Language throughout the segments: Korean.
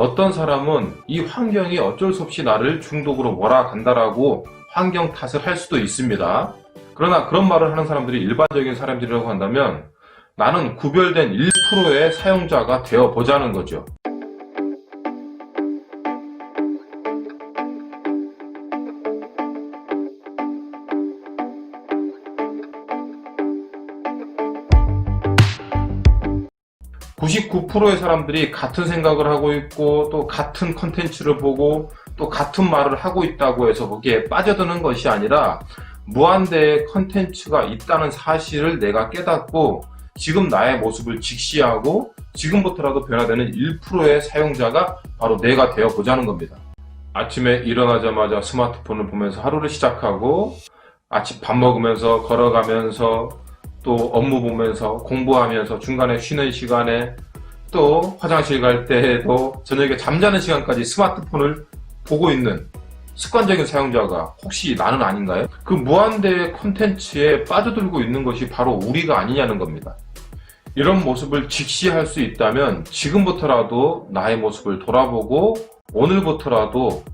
어떤 사람은 이 환경이 어쩔 수 없이 나를 중독으로 몰아간다라고 환경 탓을 할 수도 있습니다. 그러나 그런 말을 하는 사람들이 일반적인 사람들이라고 한다면 나는 구별된 1%의 사용자가 되어 보자는 거죠. (99%의) 사람들이 같은 생각을 하고 있고 또 같은 컨텐츠를 보고 또 같은 말을 하고 있다고 해서 거기에 빠져드는 것이 아니라 무한대의 컨텐츠가 있다는 사실을 내가 깨닫고 지금 나의 모습을 직시하고 지금부터라도 변화되는 1%의 사용자가 바로 내가 되어 보자는 겁니다. 아침에 일어나자마자 스마트폰을 보면서 하루를 시작하고 아침 밥 먹으면서 걸어가면서 또 업무 보면서 공부하면서 중간에 쉬는 시간에 또 화장실 갈 때에도 저녁에 잠자는 시간까지 스마트폰을 보고 있는 습관적인 사용자가 혹시 나는 아닌가요? 그 무한대의 콘텐츠에 빠져들고 있는 것이 바로 우리가 아니냐는 겁니다. 이런 모습을 직시할 수 있다면 지금부터라도 나의 모습을 돌아보고 오늘부터라도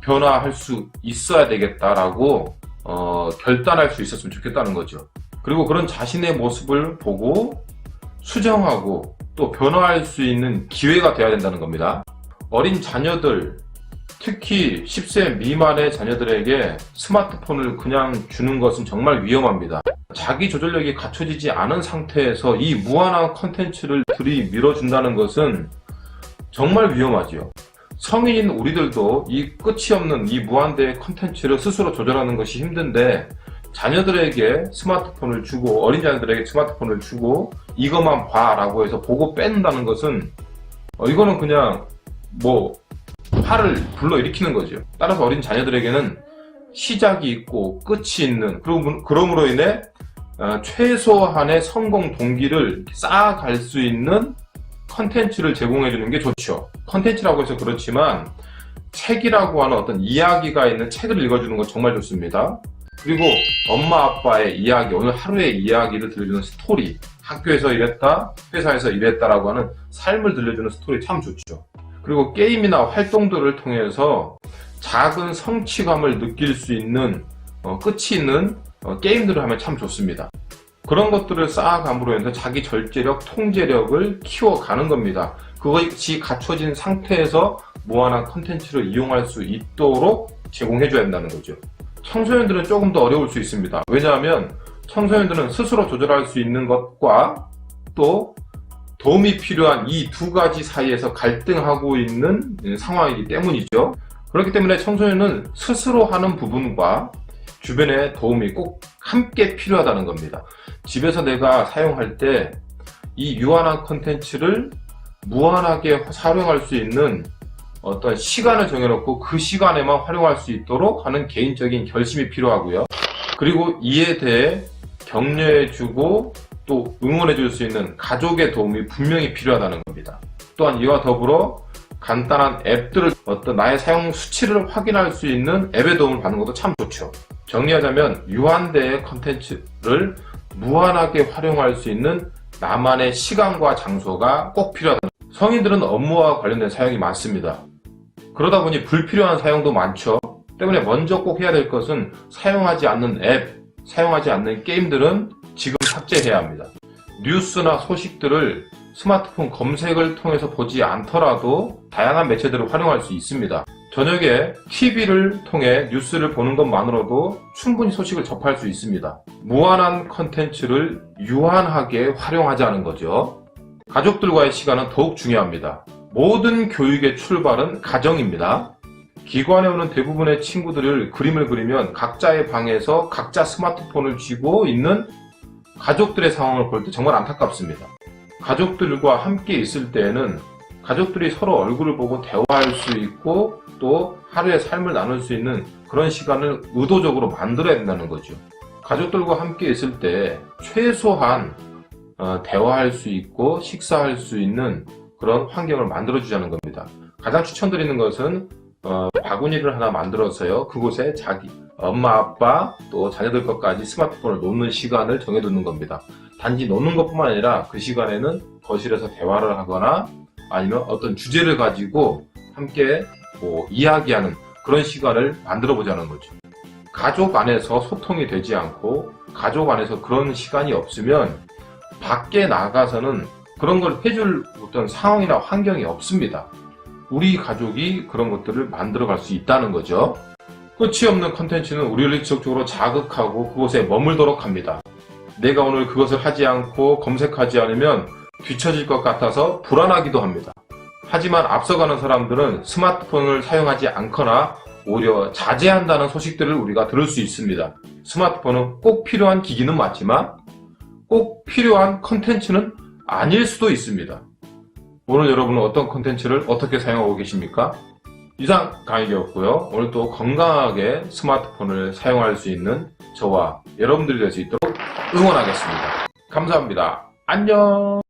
변화할 수 있어야 되겠다라고 어, 결단할 수 있었으면 좋겠다는 거죠. 그리고 그런 자신의 모습을 보고 수정하고 또 변화할 수 있는 기회가 되어야 된다는 겁니다. 어린 자녀들, 특히 10세 미만의 자녀들에게 스마트폰을 그냥 주는 것은 정말 위험합니다. 자기 조절력이 갖춰지지 않은 상태에서 이 무한한 컨텐츠를 들이밀어준다는 것은 정말 위험하지요. 성인인 우리들도 이 끝이 없는 이 무한대의 컨텐츠를 스스로 조절하는 것이 힘든데 자녀들에게 스마트폰을 주고 어린 자녀들에게 스마트폰을 주고 이것만 봐라고 해서 보고 뺀다는 것은 어, 이거는 그냥 뭐 화를 불러일으키는 거죠. 따라서 어린 자녀들에게는 시작이 있고 끝이 있는 그럼으로 인해 어, 최소한의 성공 동기를 쌓아갈 수 있는 컨텐츠를 제공해 주는 게 좋죠. 컨텐츠라고 해서 그렇지만 책이라고 하는 어떤 이야기가 있는 책을 읽어주는 건 정말 좋습니다. 그리고 엄마 아빠의 이야기, 오늘 하루의 이야기를 들려주는 스토리, 학교에서 이랬다, 회사에서 이랬다라고 하는 삶을 들려주는 스토리 참 좋죠. 그리고 게임이나 활동들을 통해서 작은 성취감을 느낄 수 있는 어, 끝이 있는 어, 게임들을 하면 참 좋습니다. 그런 것들을 쌓아감으로 해서 자기 절제력, 통제력을 키워가는 겁니다. 그것이 갖춰진 상태에서 무한한 컨텐츠를 이용할 수 있도록 제공해줘야 한다는 거죠. 청소년들은 조금 더 어려울 수 있습니다. 왜냐하면 청소년들은 스스로 조절할 수 있는 것과 또 도움이 필요한 이 두 가지 사이에서 갈등하고 있는 상황이기 때문이죠. 그렇기 때문에 청소년은 스스로 하는 부분과 주변의 도움이 꼭 함께 필요하다는 겁니다. 집에서 내가 사용할 때 이 유한한 컨텐츠를 무한하게 사용할 수 있는 어떤 시간을 정해놓고 그 시간에만 활용할 수 있도록 하는 개인적인 결심이 필요하고요. 그리고 이에 대해 격려해주고 또 응원해줄 수 있는 가족의 도움이 분명히 필요하다는 겁니다. 또한 이와 더불어 간단한 앱들을 어떤 나의 사용 수치를 확인할 수 있는 앱의 도움을 받는 것도 참 좋죠. 정리하자면 유한대의 컨텐츠를 무한하게 활용할 수 있는 나만의 시간과 장소가 꼭 필요하다. 성인들은 업무와 관련된 사용이 많습니다. 그러다 보니 불필요한 사용도 많죠. 때문에 먼저 꼭 해야 될 것은 사용하지 않는 앱, 사용하지 않는 게임들은 지금 삭제해야 합니다. 뉴스나 소식들을 스마트폰 검색을 통해서 보지 않더라도 다양한 매체들을 활용할 수 있습니다. 저녁에 TV를 통해 뉴스를 보는 것만으로도 충분히 소식을 접할 수 있습니다. 무한한 컨텐츠를 유한하게 활용하자는 거죠. 가족들과의 시간은 더욱 중요합니다. 모든 교육의 출발은 가정입니다. 기관에 오는 대부분의 친구들을 그림을 그리면 각자의 방에서 각자 스마트폰을 쥐고 있는 가족들의 상황을 볼 때 정말 안타깝습니다. 가족들과 함께 있을 때에는 가족들이 서로 얼굴을 보고 대화할 수 있고 또 하루의 삶을 나눌 수 있는 그런 시간을 의도적으로 만들어야 된다는 거죠. 가족들과 함께 있을 때 최소한 어, 대화할 수 있고 식사할 수 있는 그런 환경을 만들어 주자는 겁니다. 가장 추천드리는 것은 어, 바구니를 하나 만들어서요. 그곳에 자기 엄마 아빠 또 자녀들 것까지 스마트폰을 놓는 시간을 정해두는 겁니다. 단지 놓는 것뿐만 아니라 그 시간에는 거실에서 대화를 하거나 아니면 어떤 주제를 가지고 함께 뭐 이야기하는 그런 시간을 만들어 보자는 거죠. 가족 안에서 소통이 되지 않고 가족 안에서 그런 시간이 없으면 밖에 나가서는 그런 걸 해줄 어떤 상황이나 환경이 없습니다. 우리 가족이 그런 것들을 만들어 갈 수 있다는 거죠. 끝이 없는 컨텐츠는 우리를 지속적으로 자극하고 그곳에 머물도록 합니다. 내가 오늘 그것을 하지 않고 검색하지 않으면 뒤처질 것 같아서 불안하기도 합니다. 하지만 앞서가는 사람들은 스마트폰을 사용하지 않거나 오히려 자제한다는 소식들을 우리가 들을 수 있습니다. 스마트폰은 꼭 필요한 기기는 맞지만 꼭 필요한 컨텐츠는 아닐 수도 있습니다. 오늘 여러분은 어떤 컨텐츠를 어떻게 사용하고 계십니까? 이상 강의이었고요. 오늘 또 건강하게 스마트폰을 사용할 수 있는 저와 여러분들이 될 수 있도록 응원하겠습니다. 감사합니다. 안녕!